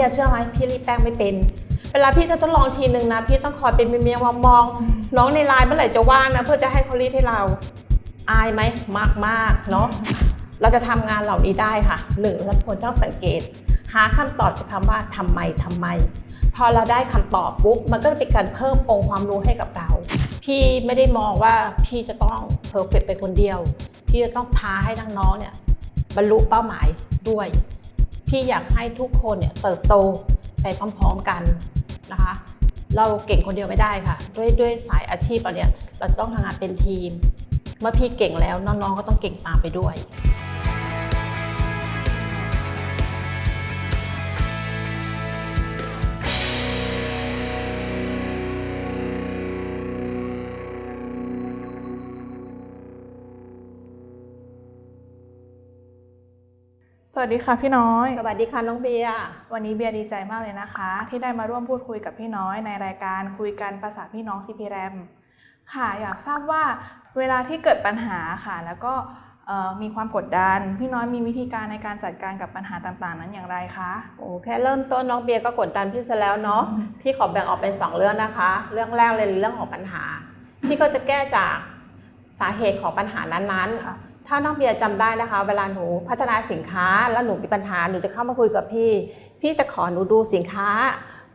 บียร์เชื่อไหมพี่รีดแป้งไม่เป็นเวลาพี่จะทดลองทีหนึ่งนะพี่ต้องคอยเป็นเมียมามองๆน้องในไลน์เมื่อไหร่จะว่างนะเพื่อจะให้เขารีดให้เรา อายไหมมากมากๆเนาะเราจะทำงานเหล่านี้ได้ค่ะหนึ่งเราควรต้องสังเกต หาคำตอบจากคำว่าทำไมทำไม พอเราได้คำตอบปุ๊บมันก็จะเป็นการเพิ่มองค์ความรู้ให้กับเรา พี่ไม่ได้มองว่าพี่จะต้องเพอร์เฟกไปคนเดียว พี่จะต้องพาให้น้องๆเนี่ยบรรลุเป้าหมายด้วย พี่อยากให้ทุกคนเนี่ยเติบโตไปพร้อมๆกันนะคะ เราเก่งคนเดียวไม่ได้ค่ะ ด้วยด้วยสายอาชีพเราเนี่ยเราจะต้องทำงานเป็นทีม เมื่อพี่เก่งแล้วน้องๆก็ต้องเก่งตามไปด้วย สวัสดีค่ะพี่น้อย สวัสดีค่ะน้องเบียร์ วันนี้เบียร์ดีใจมากเลยนะคะ ที่ได้มาร่วมพูดคุยกับพี่น้อยในรายการคุยกันภาษาพี่น้อง CP RAM ค่ะ อยากทราบว่าเวลาที่เกิดปัญหาค่ะ แล้วก็เอ่อมีความกดดัน พี่น้อยมีวิธีการในการจัดการกับปัญหาต่างๆ นั้นอย่างไรคะโอ้แค่เริ่มต้นน้องเบียร์ก็กดดันพี่ซะแล้วเนาะพี่ขอแบ่งออกเป็นสองเรื่องนะคะ เรื่องแรกเลยเรื่องของปัญหาพี่ก็จะแก้จากสาเหตุของปัญหานั้นค่ะๆ ถ้าน้องเบียร์จำได้นะคะ เวลาหนูพัฒนาสินค้าแล้วหนูมีปัญหาหนูจะเข้ามาคุยกับพี่ พี่จะขอหนูดูสินค้า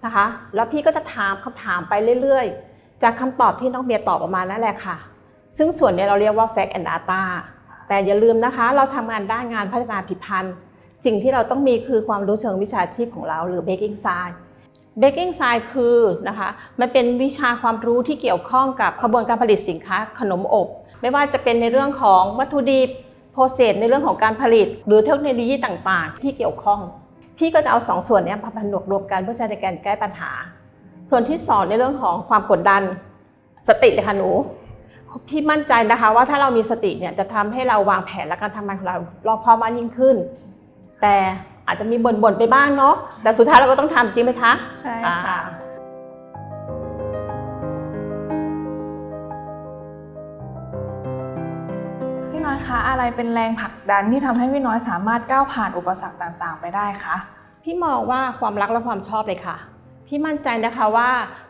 นะคะ แล้วพี่ก็จะถามคำถามไปเรื่อยๆ จากคำตอบที่น้องเบียร์ตอบออกมานั่นแหละค่ะ ซึ่งส่วนนี้เราเรียกว่า fact and data แต่อย่าลืมนะคะ เราทำงานด้านงานพัฒนาผลิตภัณฑ์ สิ่งที่เราต้องมีคือความรู้เชิงวิชาชีพของเราหรือ baking science baking science คือนะคะมันเป็นวิชาความรู้ที่เกี่ยวข้องกับกระบวนการผลิตสินค้าขนมอบ ไม่ว่าจะเป็นในเรื่องของวัตถุดิบโปรเซสในเรื่องของการผลิต หรือเทคโนโลยีต่างๆ ที่เกี่ยวข้อง พี่ก็จะเอาสองส่วนนี้มาผนวกรวมกันเพื่อใช้ในการแก้ปัญหา ส่วนที่สองในเรื่องของความกดดันสติเลยค่ะหนูพี่มั่นใจนะคะว่าถ้าเรามีสติเนี่ยจะทำให้เราวางแผนและการทำงานของเรารอบคอบมากยิ่งขึ้น แต่ อาจจะมีบ่นๆไปบ้างเนาะแต่สุดท้ายเราก็ต้องทำจริงไหมคะใช่ค่ะอ่าพี่น้อยคะอะไรเป็นแรงผลักดันที่ทำให้พี่น้อยสามารถก้าวผ่านอุปสรรคต่างๆ ไปได้คะพี่มองว่าความรักและความชอบเลยค่ะ พี่มั่นใจนะคะว่า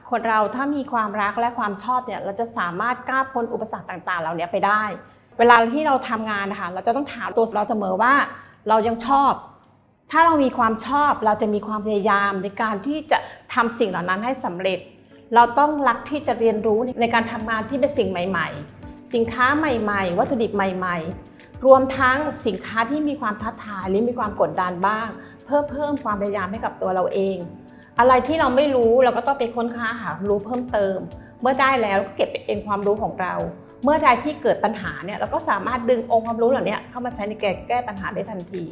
คนเราถ้ามีความรักและความชอบเนี่ยเราจะสามารถก้าวพ้นอุปสรรคต่างๆ เหล่านี้ไปได้ เวลาที่เราทำงานนะคะเราจะต้องถามตัวเราเสมอว่า เรายังชอบ ถ้าเรามีความชอบเราจะมีความพยายามในการที่จะทำสิ่งเหล่านั้นให้สำเร็จ เราต้องรักที่จะเรียนรู้ในการทำงานที่เป็นสิ่งใหม่ ๆ สินค้าใหม่ๆ วัตถุดิบใหม่ ๆ รวมทั้งสินค้าที่มีความท้าทายหรือมีความกดดันบ้าง เพื่อเพิ่มความพยายามให้กับตัวเราเอง อะไรที่เราไม่รู้เราก็ต้องไปค้นคว้าหาความรู้เพิ่มเติม เมื่อได้แล้วก็เก็บเป็นความรู้ของเรา เมื่อใดที่เกิดปัญหาเนี่ยเราก็สามารถดึงองค์ความรู้เหล่านี้เข้ามาใช้ในการแก้ปัญหาได้ทันที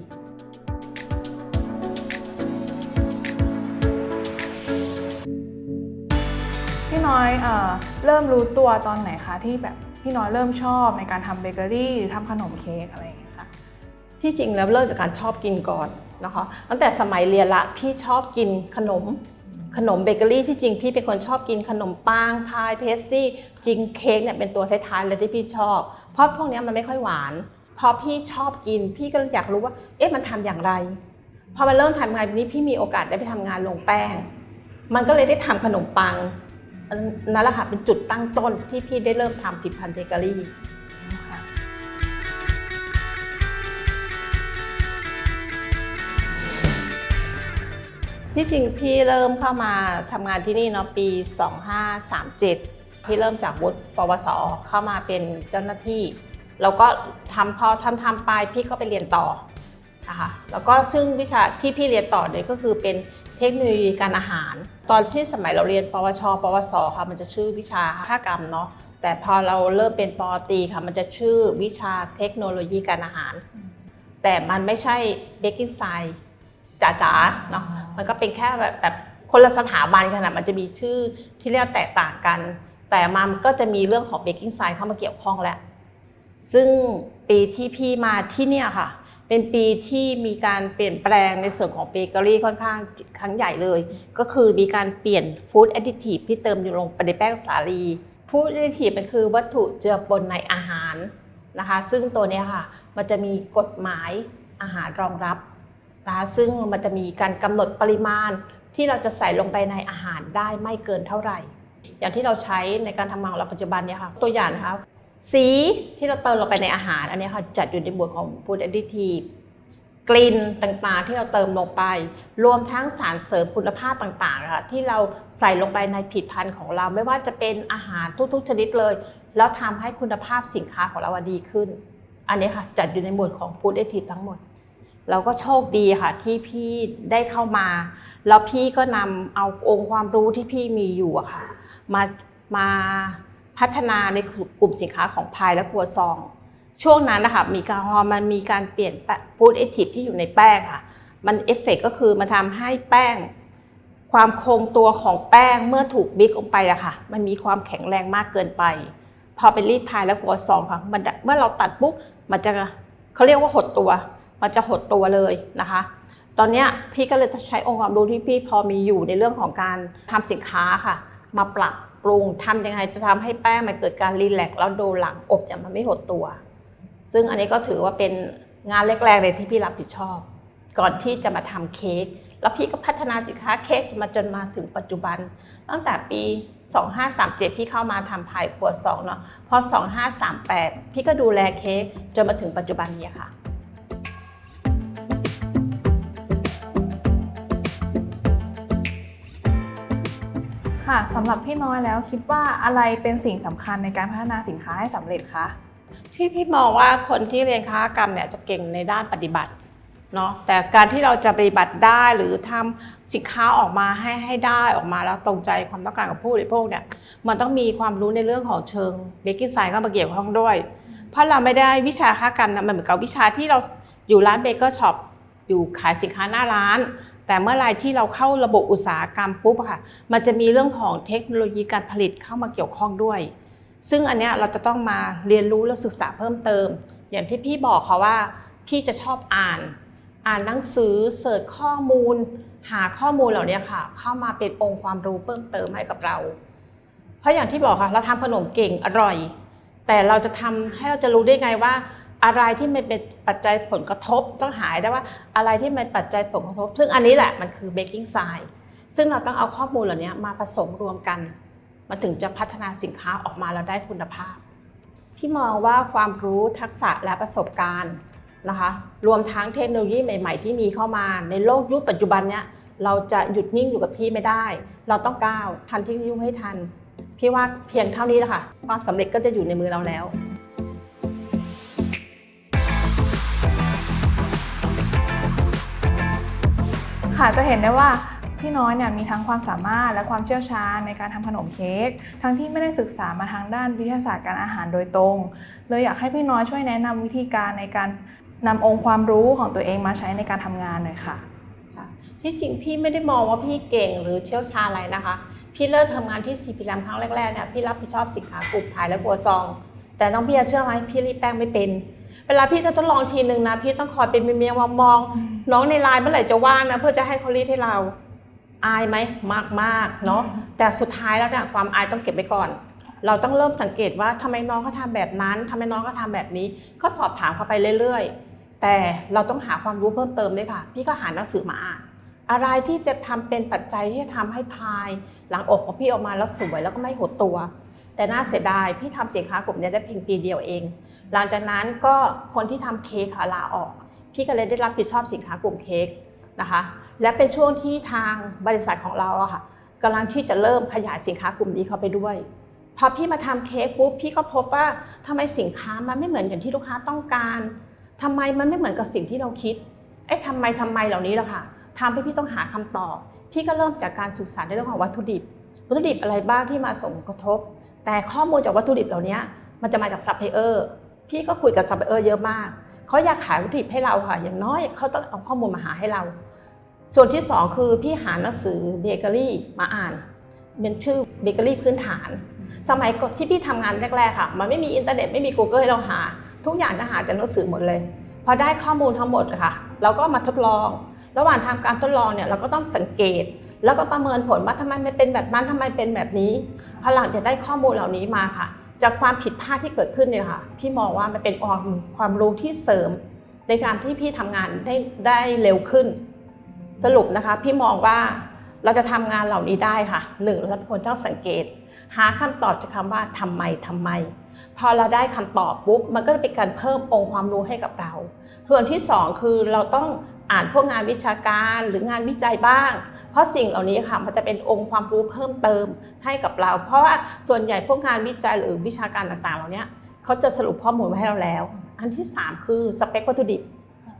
น้อยเออเริ่มรู้ตัวตอนไหนคะที่แบบพี่น้อยเริ่มชอบในการทำเบเกอรี่หรือทำขนมเค้กอะไรอย่างเงี้ยค่ะที่จริงแล้วเริ่มจากการชอบกินก่อนนะคะตั้งแต่สมัยเรียนละพี่ชอบกินขนมขนมเบเกอรี่ที่จริงพี่เป็นคนชอบกินขนมปังพายเพสตี้จริงเค้กเนี่ยเป็นตัวท้ายๆเลยที่พี่ชอบ เพราะพวกนี้มันไม่ค่อยหวานพอพี่ชอบกิน พี่ก็อยากรู้ว่าเอ๊ะมันทำอย่างไรพอมาเริ่มทำงานแบบนี้พี่มีโอกาสได้ไปทำงานลงแป้ง มันก็เลยได้ทำขนมปัง นั่นแหละค่ะเป็นจุดตั้งต้นที่พี่ได้เริ่มทำผลิตภัณฑ์เบเกอรี่ที่จริงพี่เริ่มเข้ามาทำงานที่นี่เนาะปี 2537 พี่เริ่มจากวุฒิปวสเข้ามาเป็นเจ้าหน้าที่ แล้วก็ทำพอทำทำไปพี่ก็ไปเรียนต่อนะคะแล้วก็ซึ่งวิชาที่พี่เรียนต่อเนี่ยก็คือเป็นเทคโนโลยีการอาหาร ตอนที่สมัยเราเรียนปวช ปวส ค่ะ มันจะชื่อวิชาภาคกรรมเนาะ แต่พอเราเริ่มเป็นปตีค่ะ มันจะชื่อวิชาเทคโนโลยีการอาหาร แต่มันไม่ใช่เบกกิ้งไซด์จ๋าๆเนาะ มันก็เป็นแค่แบบแบบคนละสถาบันกันนะมันจะมีชื่อที่เรียกแตกต่างกัน แต่มันก็จะมีเรื่องของเบกกิ้งไซด์เข้ามาเกี่ยวข้องแล้ว ซึ่งปีที่พี่มาที่เนี่ยค่ะ เป็นปีที่มีการเปลี่ยนแปลงในส่วนของเบเกอรี่ค่อนข้างครั้งใหญ่เลย ก็คือมีการเปลี่ยนฟู้ดแอดดิทีฟที่เติมอยู่ลงไปในแป้งสาลีฟู้ดแอดดิทีฟมันคือวัตถุเจือปนในอาหารนะคะ ซึ่งตัวนี้ค่ะมันจะมีกฎหมายอาหารรองรับนะคะซึ่งมันจะมีการกำหนดปริมาณที่เราจะใส่ลงไปในอาหารได้ไม่เกินเท่าไหร่ อย่างที่เราใช้ในการทำงานของเราปัจจุบันเนี่ยค่ะตัวอย่างนะคะ สีที่เราเติมลงไปในอาหาร อันนี้ค่ะจัดอยู่ในหมวดของ food additive กลิ่นต่างๆที่เราเติมลงไป รวมทั้งสารเสริมคุณภาพต่างๆนะคะที่เราใส่ลงไปในผลิตภัณฑ์ของเรา ไม่ว่าจะเป็นอาหารทุกๆ ชนิดเลย แล้วทำให้คุณภาพสินค้าของเราดีขึ้น อันนี้ค่ะจัดอยู่ในหมวดของ food additive ทั้งหมดเราก็โชคดีค่ะที่พี่ได้เข้ามา แล้วพี่ก็นำเอาองค์ความรู้ที่พี่มีอยู่อะค่ะ มามา พัฒนาในกลุ่มสินค้าของพายและครัวซอง ช่วงนั้นนะคะมีการพอมันมีการเปลี่ยนฟู้ดเอทิฟที่อยู่ในแป้งค่ะ มันเอฟเฟกก็คือมันทำให้แป้ง ความคงตัวของแป้งเมื่อถูกบิ๊กลงไปอะค่ะ มันมีความแข็งแรงมากเกินไป พอเป็นรีดพายแล้วครัวซองค่ะมันเมื่อเราตัดปุ๊บมันจะเขาเรียกว่าหดตัว มันจะหดตัวเลยนะคะ ตอนนี้พี่ก็เลยใช้องค์ความรู้ที่พี่พอมีอยู่ในเรื่องของการทำสินค้าค่ะ มาปรับ ปรุงทำยังไงจะทำให้แป้งมันเกิดการรีแลกซ์แล้วโดนหลังอบเนี่ยมันไม่หดตัว ซึ่งอันนี้ก็ถือว่าเป็นงานแรกๆเลยที่พี่รับผิดชอบ ก่อนที่จะมาทำเค้กแล้วพี่ก็พัฒนาสินค้าเค้กมาจนมาถึงปัจจุบัน ตั้งแต่ปี 2537 พี่เข้ามาทำพายครัวซองเนาะพอ 2538 พี่ก็ดูแลเค้กจนมาถึงปัจจุบันนี้ค่ะ ค่ะสำหรับพี่น้อยแล้วคิดว่าอะไรเป็นสิ่งสำคัญในการพัฒนาสินค้าให้สำเร็จคะพี่พี่มองว่าคนที่เรียนค้ากรรมเนี่ยจะเก่งในด้านปฏิบัติเนาะแต่การที่เราจะปฏิบัติได้หรือทำสินค้าออกมาให้ให้ได้ออกมาแล้วตรงใจความต้องการของผู้บริโภคเนี่ยมันต้องมีความรู้ในเรื่องของเชิงเบกกิ้งไซน์เข้ามาเกี่ยวข้องด้วย เพราะเราไม่ได้วิชาค้ากรรมนะมันเหมือนกับวิชาที่เราอยู่ร้านเบเกอร์ช็อปอยู่ขายสินค้าหน้าร้าน แต่เมื่อไรที่เราเข้าระบบอุตสาหกรรมปุ๊บค่ะ มันจะมีเรื่องของเทคโนโลยีการผลิตเข้ามาเกี่ยวข้องด้วย ซึ่งอันเนี้ยเราจะต้องมาเรียนรู้และศึกษาเพิ่มเติม อย่างที่พี่บอกค่ะว่าพี่จะชอบอ่าน อ่านหนังสือเสิร์ชข้อมูล หาข้อมูลเหล่านี้ค่ะ เข้ามาเป็นองค์ความรู้เพิ่มเติมให้กับเรา เพราะอย่างที่บอกค่ะเราทำขนมเก่งอร่อย แต่เราจะทำให้เราจะรู้ได้ไงว่า อะไรที่มันเป็นปัจจัยผลกระทบต้องหายได้ว่าอะไรที่มันปัจจัยผลกระทบ ซึ่งอันนี้แหละมันคือเบกกิ้งไซด์ซึ่งเราต้องเอาข้อมูลเหล่านี้มาผสมรวมกันมันถึงจะพัฒนาสินค้าออกมาแล้วได้คุณภาพ พี่มองว่าความรู้ทักษะและประสบการณ์นะคะรวมทั้งเทคโนโลยีใหม่ ๆ ที่มีเข้ามาในโลกยุคปัจจุบันเนี้ยเราจะหยุดนิ่งอยู่กับที่ไม่ได้ เราต้องก้าวทันเทคโนโลยีให้ทัน พี่ว่าเพียงเท่านี้แหละค่ะความสำเร็จก็จะอยู่ในมือเราแล้ว ค่ะจะเห็นได้ว่าพี่น้อยเนี่ยมีทั้งความสามารถและความเชี่ยวชาญในการทำขนมเค้กทั้งที่ไม่ได้ศึกษามาทางด้านวิทยาศาสตร์การอาหารโดยตรง เลยอยากให้พี่น้อยช่วยแนะนำวิธีการในการนำองค์ความรู้ของตัวเองมาใช้ในการทำงานหน่อยค่ะที่จริงพี่ไม่ได้มองว่าพี่เก่งหรือเชี่ยวชาญอะไรนะคะ พี่เริ่มทำงานที่ซีพีแรมครั้งแรกๆเนี่ยพี่รับผิดชอบสินค้ากลุ่มขายและครัวซอง แต่น้องพี่เชื่อไหมพี่รีดแป้งไม่เป็น เวลาพี่จะทดลองทีนึงนะพี่ต้องคอยเป็นเมียๆมองๆน้องในไลน์เมื่อไหร่จะว่างนะ เพื่อจะให้เขารีดให้เรา อายไหมมากมากๆเนาะแต่สุดท้ายแล้วเนี่ยความอายต้องเก็บไว้ก่อน เราต้องเริ่มสังเกตว่าทำไมน้องเขาทำแบบนั้นทำไมน้องเขาทำแบบนี้ ก็สอบถามเขาไปเรื่อยๆ แต่เราต้องหาความรู้เพิ่มเติมด้วยค่ะ พี่ก็หาหนังสือมาอ่านอะไรที่จะทำเป็นปัจจัยที่จะทำให้พายหลังอกของพี่ออกมาแล้วสวยแล้วก็ไม่หดตัว แต่น่าเสียดายพี่ทำสินค้ากลุ่มเนี้ได้เพียงปีเดียวเอง หลังจากนั้นก็คนที่ทำเค้กค่ะลาออก พี่ก็เลยได้รับผิดชอบสินค้ากลุ่มเค้กนะคะ และเป็นช่วงที่ทางบริษัทของเราอะค่ะกำลังที่จะเริ่มขยายสินค้ากลุ่มนี้เข้าไปด้วยพอพี่มาทำเค้กปุ๊บพี่ก็พบว่าทำไมสินค้ามันไม่เหมือนอย่างที่ลูกค้าต้องการทำไมมันไม่เหมือนกับสิ่งที่เราคิดเอ๊ะทำไมทำไมเหล่านี้ล่ะค่ะทำให้พี่ต้องหาคำตอบ พี่ก็เริ่มจากการศึกษาในเรื่องของวัตถุดิบ วัตถุดิบอะไรบ้างที่มาส่งกระทบ แต่ข้อมูลจากวัตถุดิบเหล่านี้มันจะมาจากซัพพลายเออร์ พี่ก็คุยกับซัพพลายเออร์เยอะมากเขาอยากขายวัตถุดิบให้เราค่ะ อย่างน้อยเขาต้องเอาข้อมูลมาหาให้เรา ส่วนที่สองคือพี่หาหนังสือเบเกอรี่มาอ่านเป็นชื่อเบเกอรี่พื้นฐาน สมัยก่อนที่พี่ทำงานแรกๆค่ะ มันไม่มีอินเทอร์เน็ตไม่มี Google ให้เราหา ทุกอย่างจะหาจากหนังสือหมดเลย พอได้ข้อมูลทั้งหมดค่ะ เราก็มาทดลอง ระหว่างทำการทดลองเนี่ยเราก็ต้องสังเกต แล้วก็ประเมินผลว่าทำไมไม่เป็นแบบนั้นทำไมเป็นแบบนี้พอหลังจากได้ข้อมูลเหล่านี้มาค่ะ จากความผิดพลาดที่เกิดขึ้นเนี่ยค่ะพี่มองว่ามันเป็นความความรู้ที่เสริม ในการที่พี่ทำงานได้ได้เร็วขึ้น สรุปนะคะ พี่มองว่าเราจะทำงานเหล่านี้ได้ค่ะหนึ่งเราเป็นคนช่างสังเกต หาคำตอบจากคำว่าทำไมทำไม พอเราได้คำตอบปุ๊บมันก็จะเป็นการเพิ่มองค์ความรู้ให้กับเรา ส่วนที่สองคือเราต้อง อ่านพวกงานวิชาการหรืองานวิจัยบ้าง เพราะสิ่งเหล่านี้ค่ะมันจะเป็นองค์ความรู้เพิ่มเติมให้กับเรา เพราะว่าส่วนใหญ่พวกงานวิจัยหรือวิชาการต่างๆ เหล่านี้เขาจะสรุปข้อมูลมาให้เราแล้ว อันที่สามคือสเปควัตถุดิบ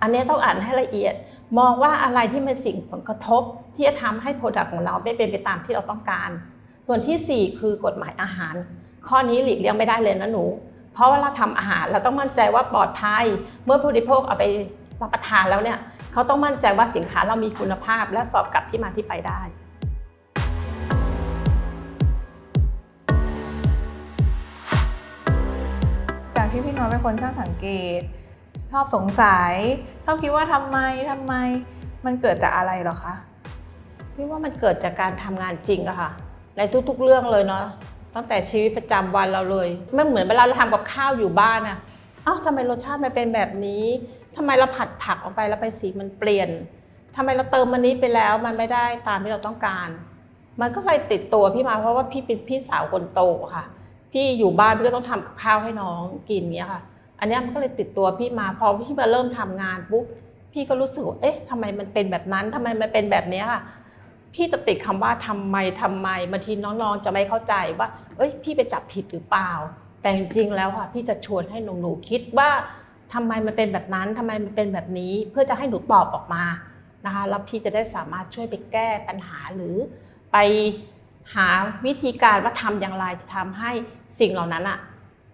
อันนี้ต้องอ่านให้ละเอียด มองว่าอะไรที่เป็นสิ่งผลกระทบ ที่จะทำให้โปรดักต์ของเราไม่เป็นไปตามที่เราต้องการ ส่วนที่สี่คือกฎหมายอาหาร ข้อนี้หลีกเลี่ยงไม่ได้เลยนะหนู เพราะว่าเราทำอาหารเราต้องมั่นใจว่าปลอดภัย เมื่อผู้บริโภคเอาไป รับประทานแล้วเนี่ยเขาต้องมั่นใจว่าสินค้าเรามีคุณภาพและสอบกลับที่มาที่ไปได้จากที่พี่น้อยเป็นคนช่างสังเกต ชอบสงสัยชอบคิดว่าทำไมทำไมมันเกิดจากอะไรเหรอคะพี่ว่ามันเกิดจากการทำงานจริงอะค่ะ ในทุกๆเรื่องเลยเนาะตั้งแต่ชีวิตประจำวันเราเลย ไม่เหมือนเวลาเราทำกับข้าวอยู่บ้านอะเอ้าทำไมรสชาติมันเป็นแบบนี้ ทำไมเราผัดผักออกไปแล้วไปสีมันเปลี่ยนทำไมเราเติมมันนี้ไปแล้วมันไม่ได้ตามที่เราต้องการ มันก็เลยติดตัวพี่มาเพราะว่าพี่เป็นพี่สาวคนโตค่ะ พี่อยู่บ้านพี่ก็ต้องทำกับข้าวให้น้องกินเนี้ยค่ะ อันนี้มันก็เลยติดตัวพี่มาพอพี่มาเริ่มทำงานปุ๊บพี่ก็รู้สึกเอ๊ะทำไมมันเป็นแบบนั้นทำไมมันเป็นแบบเนี้ยค่ะพี่จะติดคำว่าทำไมทำไมบางทีน้องๆจะไม่เข้าใจว่า เอ้ย พี่ไปจับผิดหรือเปล่า แต่จริงๆแล้วค่ะ พี่จะชวนให้หนูๆคิดว่า ทำไมมันเป็นแบบนั้นทำไมมันเป็นแบบนี้เพื่อจะให้หนูตอบออกมานะคะแล้วพี่จะได้สามารถช่วยไปแก้ปัญหาหรือไปหาวิธีการว่าทำอย่างไรจะทำให้สิ่งเหล่านั้นอะ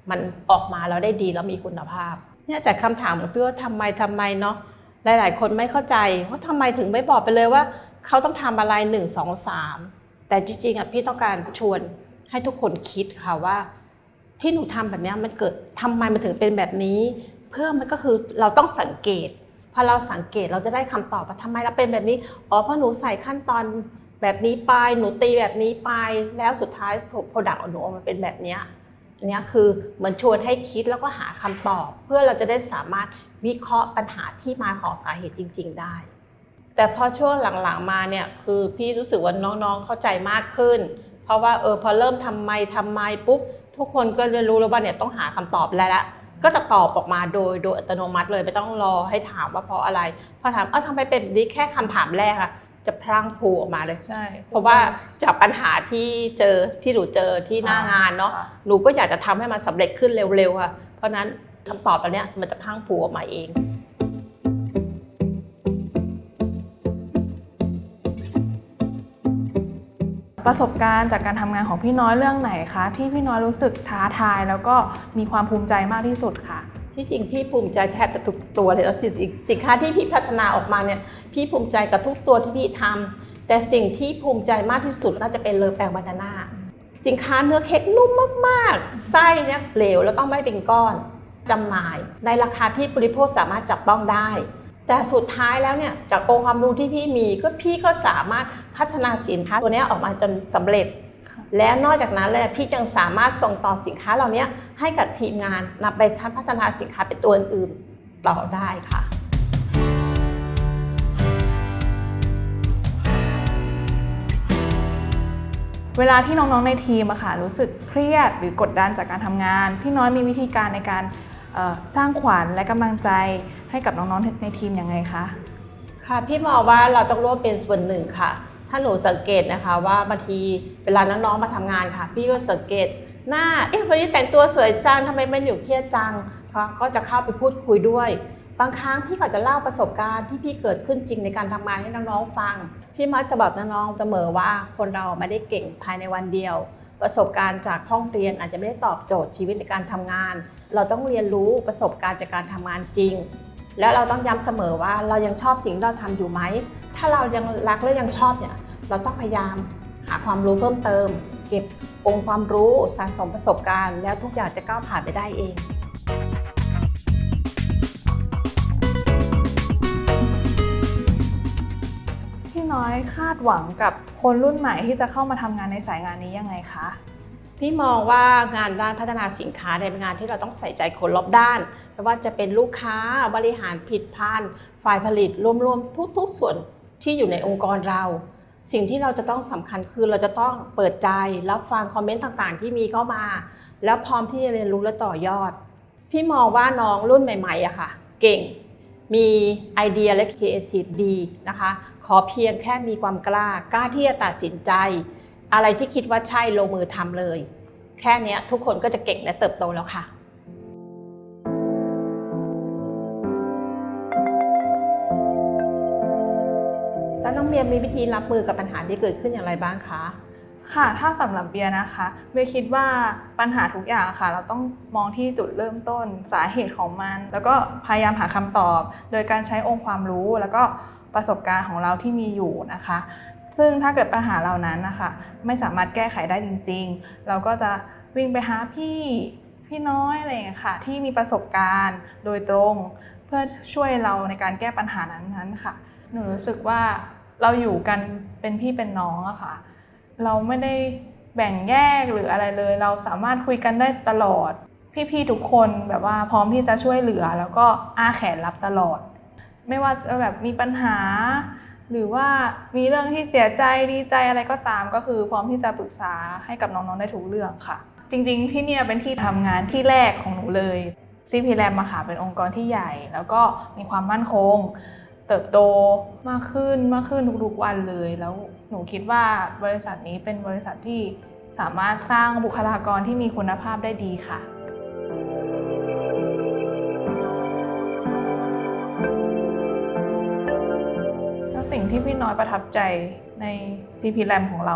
มันออกมาแล้วได้ดีแล้วมีคุณภาพ เนี่ยจากคำถามของพี่ว่าทำไมทำไมเนาะหลาย ๆ คนไม่เข้าใจว่าทำไมถึงไม่บอกไปเลยว่า เขาต้องทำอะไรหนึ่งสองสามแต่จริงๆอะพี่ต้องการชวนให้ทุกคนคิดค่ะว่า ที่หนูทำแบบนี้มันเกิดทำไมมันถึงเป็นแบบนี้ เพื่อมันก็คือเราต้องสังเกตพอเราสังเกตเราจะได้คำตอบว่าทำไมเราเป็นแบบนี้อ๋อเพราะหนูใส่ขั้นตอนแบบนี้ไปหนูตีแบบนี้ไป แล้วสุดท้ายโปรดักต์ของหนูออกมาเป็นแบบนี้อันนี้คือเหมือนชวนให้คิดแล้วก็หาคำตอบ เพื่อเราจะได้สามารถวิเคราะห์ปัญหาที่มาของสาเหตุจริง ๆ ได้ แต่พอช่วงหลังๆมาเนี่ยคือพี่รู้สึกว่าน้องๆเข้าใจมากขึ้น เพราะว่าเออพอเริ่มทำไมทำไมปุ๊บทุกคนก็จะรู้แล้วว่าเนี่ยต้องหาคำตอบแล้วละ ก็จะตอบออกมาโดยโดยอัตโนมัติเลยไม่ต้องรอให้ถามว่าเพราะอะไร พอถามเออทำไมเป็นแบบนี้แค่คำถามแรกอะจะพลังพรูออกมาเลยใช่เพราะว่าจากปัญหาที่เจอที่หนูเจอที่หน้างานเนาะค่หนูก็อยากจะทำให้มันสำเร็จขึ้นเร็วๆค่ะเพราะฉะนั้นคำตอบแบบเนี้ยมันจะพลังพรูออกมาเอง ประสบการณ์จากการทำงานของพี่น้อยเรื่องไหนคะ ที่พี่น้อยรู้สึกท้าทาย แล้วก็มีความภูมิใจมากที่สุดค่ะที่จริงพี่ภูมิใจแทบจะทุกตัวเลยแล้วจริงสินค้าที่พี่พัฒนาออกมาเนี่ยพี่ภูมิใจกับทุกตัวที่พี่ทำแต่สิ่งที่ภูมิใจมากที่สุดน่าจะเป็นเลอแปงบานาน่าสินค้าเนื้อเค้กนุ่มมากๆ ไส้เนี่ยเหลวแล้วต้องไม่เป็นก้อนจำหน่าย ในราคาที่บริโภคสามารถจับต้องได้ แต่สุดท้ายแล้วเนี่ยจากองค์ความรู้ที่พี่มีก็พี่ก็สามารถพัฒนาสินค้าตัวนี้ออกมาจนสำเร็จ และนอกจากนั้นเลยพี่ยังสามารถส่งต่อสินค้าเหล่านี้ให้กับทีมงานนำไปพัฒนาสินค้าเป็นตัวอื่นๆต่อได้ค่ะเวลาที่น้องๆในทีมอะค่ะรู้สึกเครียดหรือกดดันจากการทำงาน พี่น้อยมีวิธีการในการ สร้างขวัญและกำลังใจให้กับน้องๆในทีมยังไงคะค่ะพี่มองว่าเราต้องร่วมเป็นส่วนหนึ่งค่ะ ถ้าหนูสังเกตนะคะว่าบางทีเวลาน้องๆมาทำงานค่ะ พี่ก็สังเกตหน้าเอ๊ะวันนี้แต่งตัวสวยจังทำไมมันอยู่เครียดจังเขาก็จะเข้าไปพูดคุยด้วย บางครั้งพี่ก็จะเล่าประสบการณ์ที่พี่เกิดขึ้นจริงในการทำงานให้น้องๆฟัง พี่มักจะบอกน้องๆเสมอว่าคนเราไม่ได้เก่งภายในวันเดียว ประสบการณ์จากห้องเรียนอาจจะไม่ได้ตอบโจทย์ชีวิตในการทำงาน เราต้องเรียนรู้ประสบการณ์จากการทำงานจริง แล้วเราต้องย้ำเสมอว่าเรายังชอบสิ่งที่เราทำอยู่ไหม ถ้าเรายังรักและยังชอบเนี่ย เราต้องพยายามหาความรู้เพิ่มเติม เก็บองค์ความรู้สะสมประสบการณ์ แล้วทุกอย่างจะก้าวผ่านไปได้เอง น้อยคาดหวังกับคนรุ่นใหม่ที่จะเข้ามาทำงานในสายงานนี้ยังไงคะ พี่มองว่างานด้านพัฒนาสินค้าเนี่ยเป็นงานที่เราต้องใส่ใจคนรอบด้าน ไม่ว่าจะเป็นลูกค้าบริหารผิดพันฝ่ายผลิตรวมๆทุกๆส่วนที่อยู่ในองค์กรเรา สิ่งที่เราจะต้องสำคัญคือเราจะต้องเปิดใจรับฟังคอมเมนต์ต่างๆ ที่มีเข้ามา แล้วพร้อมที่จะเรียนรู้และต่อยอด พี่มองว่าน้องรุ่นใหม่ๆอะค่ะ เก่ง มีไอเดียและครีเอทีฟดีนะคะ ขอเพียงแค่มีความกล้ากล้าที่จะตัดสินใจ อะไรที่คิดว่าใช่ลงมือทำเลย แค่นี้ทุกคนก็จะเก่งและเติบโตแล้วค่ะแล้วน้องเมียมีวิธีรับมือกับปัญหาที่เกิดขึ้นอย่างไรบ้างคะ ค่ะ ถ้าสำหรับเบียร์นะคะ เบียร์คิดว่าปัญหาทุกอย่างค่ะ เราต้องมองที่จุดเริ่มต้นสาเหตุของมัน แล้วก็พยายามหาคำตอบ โดยการใช้องค์ความรู้ แล้วก็ประสบการณ์ของเราที่มีอยู่นะคะ ซึ่งถ้าเกิดปัญหาเหล่านั้นนะคะ ไม่สามารถแก้ไขได้จริง ๆ เราก็จะวิ่งไปหาพี่พี่น้อยอะไรอย่างเงี้ยค่ะ ที่มีประสบการณ์โดยตรง เพื่อช่วยเราในการแก้ปัญหานั้นๆค่ะ หนูรู้สึกว่าเราอยู่กันเป็นพี่เป็นน้องอะค่ะ เราไม่ได้แบ่งแยกหรืออะไรเลย เราสามารถคุยกันได้ตลอด พี่ๆทุกคนแบบว่าพร้อมที่จะช่วยเหลือ แล้วก็อ้าแขนรับตลอด ไม่ว่าจะแบบมีปัญหา หรือว่ามีเรื่องที่เสียใจดีใจอะไรก็ตาม ก็คือพร้อมที่จะปรึกษาให้กับน้องๆได้ทุกเรื่องค่ะ จริงๆที่เนี่ยเป็นที่ทำงานที่แรกของหนูเลย CP Lab มาค่ะเป็นองค์กรที่ใหญ่ แล้วก็มีความมั่นคง เติบโตมากขึ้นมากขึ้นทุกๆวันเลยแล้ว หนูคิดว่าบริษัทนี้เป็นบริษัทที่สามารถสร้างบุคลากรที่มีคุณภาพได้ดีค่ะแล้วสิ่งที่พี่น้อยประทับใจใน CP Lab ของเรา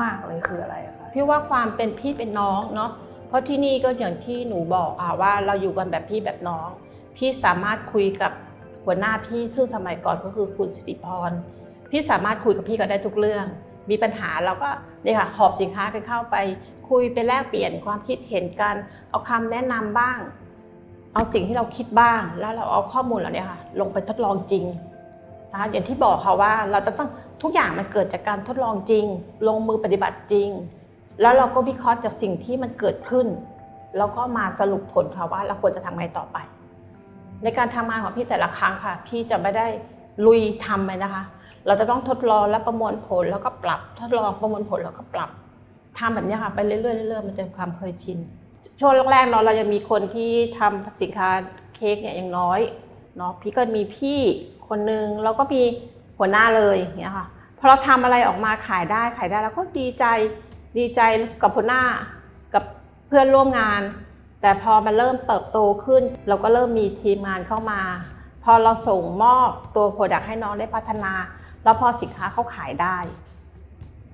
มาก ๆ เลยคืออะไรคะพี่ว่าความเป็นพี่เป็นน้องเนาะเพราะที่นี่ก็อย่างที่หนูบอกอะว่าเราอยู่กันแบบพี่แบบน้อง พี่สามารถคุยกับหัวหน้าพี่ซึ่งสมัยก่อนก็คือคุณสิริพร พี่สามารถคุยกับพี่ก็ได้ทุกเรื่อง มีปัญหาเราก็เนี่ยค่ะหอบสินค้ากันเข้าไป คุยไปแลกเปลี่ยนความคิดเห็นกัน เอาคำแนะนำบ้าง เอาสิ่งที่เราคิดบ้าง แล้วเราเอาข้อมูลเหล่านี้ค่ะ ลงไปทดลองจริงนะคะอย่างที่บอกค่ะว่าเราจะต้องทุกอย่างมันเกิดจากการทดลองจริง ลงมือปฏิบัติจริง แล้วเราก็วิเคราะห์จากสิ่งที่มันเกิดขึ้น แล้วก็มาสรุปผลค่ะว่าเราควรจะทำไงต่อไป ในการทำงานของพี่แต่ละครั้งค่ะ พี่จะไม่ได้ลุยทำไปนะคะ เราจะต้องทดลองและประมวลผลแล้วก็ปรับ ทดลองประมวลผลแล้วก็ปรับทำแบบนี้ค่ะไปเรื่อยๆเรื่อยๆมันจะเป็นความเคยชิน ช่วงแรกๆเนาะเราจะมีคนที่ทำสินค้าเค้กเนี่ยอย่างน้อยเนาะพี่ก็มีพี่คนนึงแล้วก็มีหัวหน้าเลยอย่างเงี้ยค่ะพอเราทำอะไรออกมาขายได้ขายได้แล้วก็ดีใจดีใจกับหัวหน้ากับเพื่อนร่วมงาน แต่พอมันเริ่มเติบโตขึ้น เราก็เริ่มมีทีมงานเข้ามา พอเราส่งมอบตัวโปรดักต์ให้น้องได้พัฒนา แล้วพอสินค้าเขาขายได้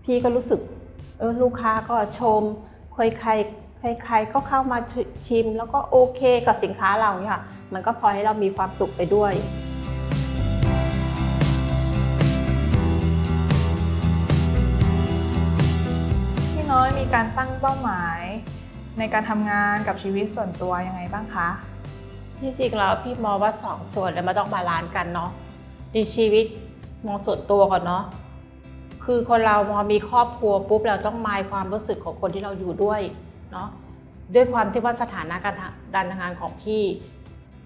พี่ก็รู้สึกเออลูกค้าก็ชมใครใครใครใครๆก็เข้ามาชิม แล้วก็โอเคกับสินค้าเราเนี่ยค่ะมันก็พอให้เรามีความสุขไปด้วยพี่น้อยมีการตั้งเป้าหมาย ในการทำงานกับชีวิตส่วนตัวยังไงบ้างคะที่จริงแล้วพี่มองว่าสองส่วนแล้วมันต้องบาลานซ์กันเนาะในชีวิต มองส่วนตัวก่อนเนาะคือคนเรามอมีครอบครัวปุ๊บเราต้องมายความรู้สึกของคนที่เราอยู่ด้วยเนาะด้วยความที่ว่าสถานะการทำการทำงานของพี่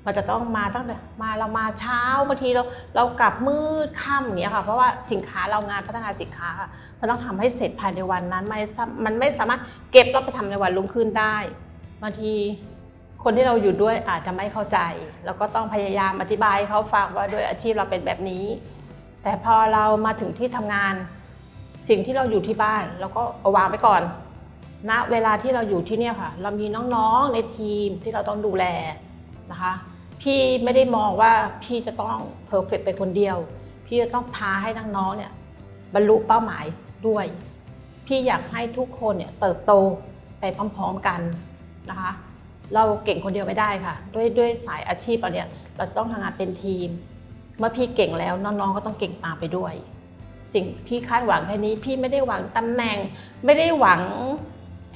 มันจะต้องมาตั้งแต่มาเรามาเช้าบางทีเราเรากลับมืดค่ำอย่างเงี้ยค่ะเพราะว่าสินค้าเรางานพัฒนาสินค้ามันต้องทำให้เสร็จภายในวันนั้นไม่มันไม่สามารถเก็บแล้วไปทำในวันรุ่งขึ้นได้บางทีคนที่เราอยู่ด้วยอาจจะไม่เข้าใจ แล้วก็ต้องพยายามอธิบายเขาฟังว่าด้วยอาชีพเราเป็นแบบนี้ แต่พอเรามาถึงที่ทำงาน สิ่งที่เราอยู่ที่บ้านเราก็เอาวางไปก่อนณเวลาที่เราอยู่ที่เนี่ยค่ะ เรามีน้องๆในทีมที่เราต้องดูแลนะคะ พี่ไม่ได้มองว่าพี่จะต้องเพอร์เฟกไปคนเดียว พี่จะต้องพาให้น้องๆเนี่ยบรรลุเป้าหมายด้วย พี่อยากให้ทุกคนเนี่ยเติบโตไปพร้อมๆกันนะคะ เราเก่งคนเดียวไม่ได้ค่ะ ด้วยด้วยสายอาชีพเราเนี่ยเราจะต้องทำงานเป็นทีม เมื่อพี่เก่งแล้วน้องๆก็ต้องเก่งตามไปด้วย สิ่งพี่คาดหวังแค่นี้พี่ไม่ได้หวังตำแหน่ง ไม่ได้หวัง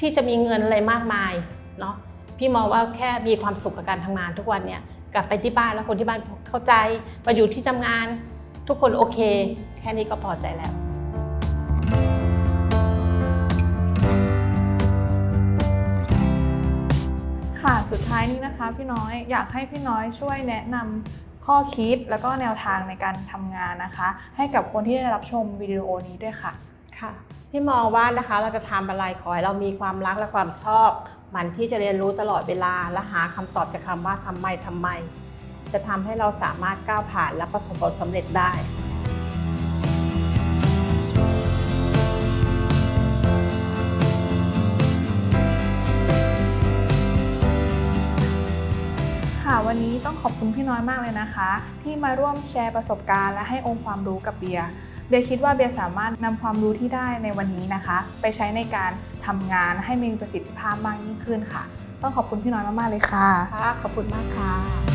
ที่จะมีเงินอะไรมากมายเนาะพี่มองว่าแค่มีความสุขกับการทำงานทุกวันเนี่ยกลับไปที่บ้านแล้วคนที่บ้านเข้าใจมาอยู่ที่ทำงาน ทุกคนโอเค แค่นี้ก็พอใจแล้วค่ะสุดท้ายนี้นะคะ พี่น้อยอยากให้พี่น้อยช่วยแนะนำ ข้อคิดแล้วก็แนวทางในการทำงานนะคะ ให้กับคนที่ได้รับชมวิดีโอนี้ด้วยค่ะค่ะพี่มองว่านะคะเราจะทำอะไรขอให้เรามีความรักและความชอบมันที่จะเรียนรู้ตลอดเวลาและหาคำตอบจากคำว่าทำไมทำไม จะทำให้เราสามารถก้าวผ่านและประสบผลสำเร็จได้ วันนี้ต้องขอบคุณพี่น้อยมากเลยนะคะ ที่มาร่วมแชร์ประสบการณ์และให้องค์ความรู้กับเบียร์เบียร์คิดว่าเบียร์สามารถนำความรู้ที่ได้ในวันนี้นะคะ ไปใช้ในการทำงานให้มีประสิทธิภาพมากยิ่งขึ้นค่ะ ต้องขอบคุณพี่น้อยมากๆเลยค่ะค่ะขอบคุณมากค่ะ